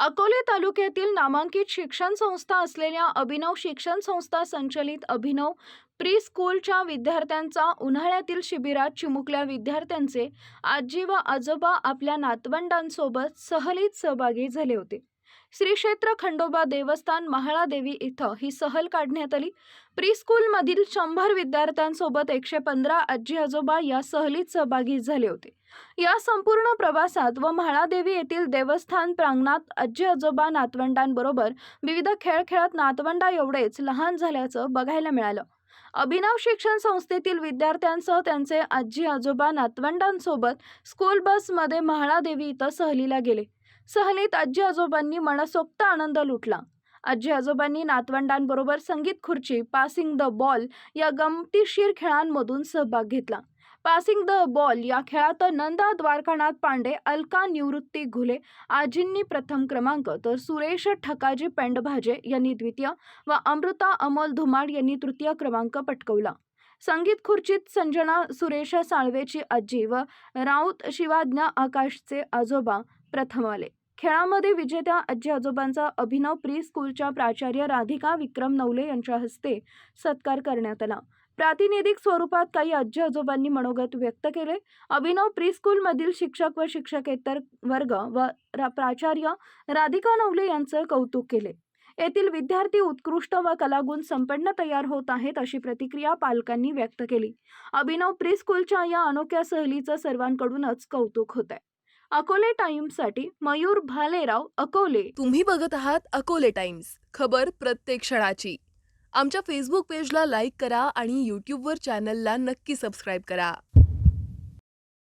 अकोले तालुक्यातील नामांकित शिक्षण संस्था असलेल्या अभिनव शिक्षण संस्था संचलित अभिनव प्री स्कूलच्या विद्यार्थ्यांचा उन्हाळ्यातील शिबिरात चिमुकल्या विद्यार्थ्यांचे आजी व आजोबा आपल्या नातवंडांसोबत सहलीत सहभागी झाले होते. श्री क्षेत्र खंडोबा देवस्थान महाळादेवी इथं ही सहल काढण्यात आली. प्री स्कूलमधील शंभर विद्यार्थ्यांसोबत एकशे पंधरा आजी आजोबा या सहलीत सहभागी झाले होते. या संपूर्ण प्रवासात व म्हाळादेवी येथील देवस्थान प्रांगणात आजी आजोबा नातवंडांबरोबर विविध खेळ खेळत नातवंडा एवढेच लहान झाल्याचं बघायला मिळालं. अभिनव शिक्षण संस्थेतील विद्यार्थ्यांसह त्यांचे आजी आजोबा नातवंडांसोबत स्कूल बसमध्ये म्हाळादेवी इथं सहलीला गेले. सहलीत आजी आजोबांनी मनसोक्त आनंद लुटला. आजी आजोबांनी नातवंडांबरोबर संगीत खुर्ची पासिंग द बॉल या गमतीशीर खेळांमधून सहभाग घेतला. पासिंग द बॉल या खेळात नंदा द्वारकानाथ पांडे अलका निवृत्ती घुले आजींनी प्रथम क्रमांक तर सुरेश ठकाजी पेंडभाजे यांनी द्वितीय व अमृता अमोल धुमाड यांनी तृतीय क्रमांक पटकवला. संगीत खुर्चीत संजना सुरेश साळवेची आजी व राऊत शिवाज्ञा आकाशचे आजोबा प्रथम आले. खेळामध्ये विजेत्या आजी आजोबांचा अभिनव प्री स्कूलच्या प्राचार्य राधिका विक्रम नवले यांच्या हस्ते सत्कार करण्यात आला. प्रातिनिधिक स्वरूपात काही आजी आजोबांनी मनोगत व्यक्त केले. अभिनव प्री स्कूलमधील शिक्षक व शिक्षकेतर वर्ग व प्राचार्य राधिका नवले यांचं कौतुक केले. येथील विद्यार्थी उत्कृष्ट व कलागुण संपन्न तयार होत आहेत अशी प्रतिक्रिया पालकांनी व्यक्त केली. अभिनव प्री स्कूलच्या या अनोख्या सहलीचं सर्वांकडूनच कौतुक होत आहे अकोले टाइम्ससाठी मयूर भालेराव अकोले. तुम्ही बघत आहात अकोले टाइम्स खबर प्रत्येक क्षणाची. आमच्या फेसबुक पेजला लाईक करा आणि यूट्यूबवर चॅनलला नक्की सबस्क्राईब करा.